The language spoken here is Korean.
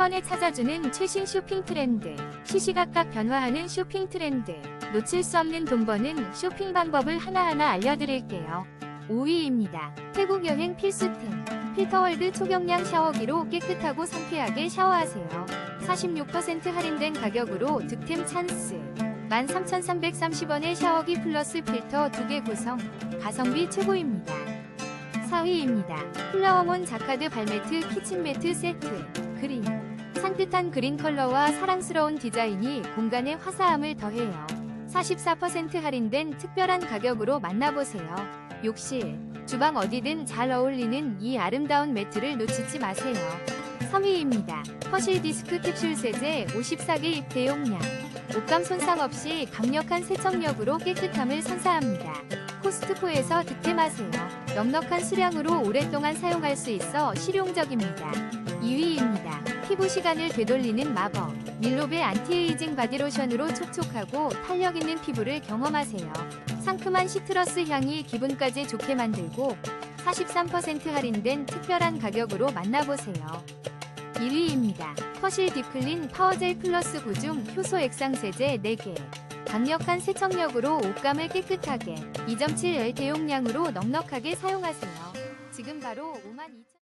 번에 찾아주는 최신 쇼핑 트렌드. 시시각각 변화하는 쇼핑 트렌드. 놓칠 수 없는 돈 버는 쇼핑 방법을 하나하나 알려드릴게요. 5위입니다. 태국 여행 필수템. 필터월드 초경량 샤워기로 깨끗하고 상쾌하게 샤워하세요. 46% 할인된 가격으로 득템 찬스. 13,330원의 샤워기 플러스 필터 2개 구성. 가성비 최고입니다. 4위입니다. 플라워몬 자카드 발매트 키친매트 세트. 그린. 산뜻한 그린 컬러와 사랑스러운 디자인이 공간에 화사함을 더해요. 44% 할인된 특별한 가격으로 만나보세요. 욕실, 주방 어디든 잘 어울리는 이 아름다운 매트를 놓치지 마세요. 3위입니다. 퍼실 디스크 캡슐 세제 54개 입 대용량. 옷감 손상 없이 강력한 세척력으로 깨끗함을 선사합니다. 코스트코에서 득템하세요. 넉넉한 수량으로 오랫동안 사용할 수 있어 실용적입니다. 2위입니다. 피부 시간을 되돌리는 마법. 밀로베 안티에이징 바디로션으로 촉촉하고 탄력 있는 피부를 경험하세요. 상큼한 시트러스 향이 기분까지 좋게 만들고 43% 할인된 특별한 가격으로 만나보세요. 1위입니다. 퍼실 딥클린 파워젤 플러스 9중 효소 액상 세제 4개. 강력한 세척력으로 옷감을 깨끗하게 2.7L 대용량으로 넉넉하게 사용하세요. 지금 바로 52,000